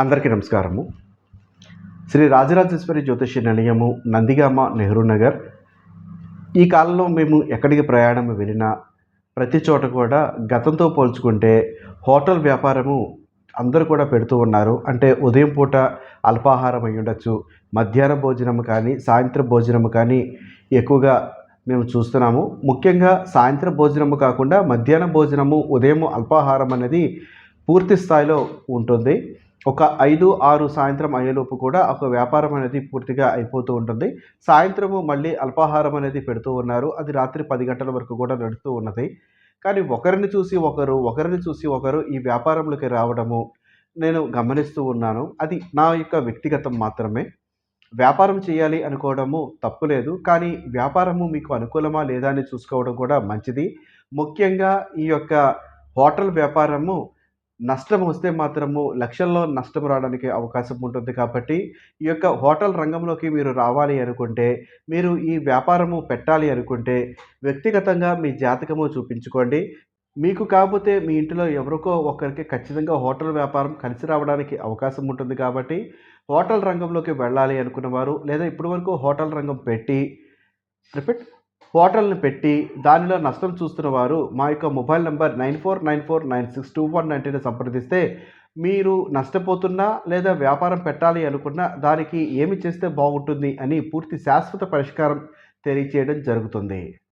అందరికీ నమస్కారము. శ్రీ రాజరాజేశ్వరి జ్యోతిష నిలయము నందిగామ నెహ్రూ నగర్. ఈ కాలంలో మేము ఎక్కడికి ప్రయాణం వెళ్ళినా ప్రతి చోట కూడా గతంతో పోల్చుకుంటే హోటల్ వ్యాపారము అందరూ కూడా పెడుతూ ఉన్నారు. అంటే ఉదయం పూట అల్పాహారం అయి ఉండొచ్చు మధ్యాహ్న భోజనం కానీ సాయంత్రం భోజనం కానీ ఎక్కువగా మేము చూస్తున్నాము. ముఖ్యంగా సాయంత్రం భోజనము కాకుండా మధ్యాహ్న భోజనము ఉదయం అల్పాహారం అనేది పూర్తి స్థాయిలో ఉంటుంది. ఒక ఐదు ఆరు సాయంత్రం అయ్యేలోపు కూడా ఒక వ్యాపారం అనేది పూర్తిగా అయిపోతూ ఉంటుంది. సాయంత్రము మళ్ళీ అల్పాహారం అనేది పెడుతూ ఉన్నారు. అది రాత్రి పది గంటల వరకు కూడా నడుస్తూ ఉన్నది. కానీ ఒకరిని చూసి ఒకరు ఒకరిని చూసి ఒకరు ఈ వ్యాపారంలోకి రావడము నేను గమనిస్తూ ఉన్నాను. అది నా యొక్క వ్యక్తిగతం మాత్రమే. వ్యాపారం చేయాలి అనుకోవడము తప్పులేదు కానీ వ్యాపారము మీకు అనుకూలమా లేదా అని చూసుకోవడం కూడా మంచిది. ముఖ్యంగా ఈ యొక్క హోటల్ వ్యాపారము నష్టం వస్తే మాత్రము లక్షల్లో నష్టం రావడానికి అవకాశం ఉంటుంది కాబట్టి ఈ యొక్క హోటల్ రంగంలోకి మీరు రావాలి అనుకుంటే మీరు ఈ వ్యాపారము పెట్టాలి అనుకుంటే వ్యక్తిగతంగా మీ జాతకము చూపించుకోండి. మీకు కాకపోతే మీ ఇంటిలో ఎవరికో ఒకరికి ఖచ్చితంగా హోటల్ వ్యాపారం కలిసి రావడానికి అవకాశం ఉంటుంది కాబట్టి హోటల్ రంగంలోకి వెళ్ళాలి అనుకున్నవారు లేదా ఇప్పటివరకు హోటల్ రంగం పెట్టి రిపీట్ హోటల్ని పెట్టి దానిలో నష్టం చూస్తున్న వారు మా యొక్క mobile number nine four nine four nine six two one నైన్టీని సంప్రదిస్తే మీరు నష్టపోతున్నా లేదా వ్యాపారం పెట్టాలి అనుకున్నా దానికి ఏమి చేస్తే బాగుంటుంది అని పూర్తి శాశ్వత పరిష్కారం తెలియచేయడం జరుగుతుంది.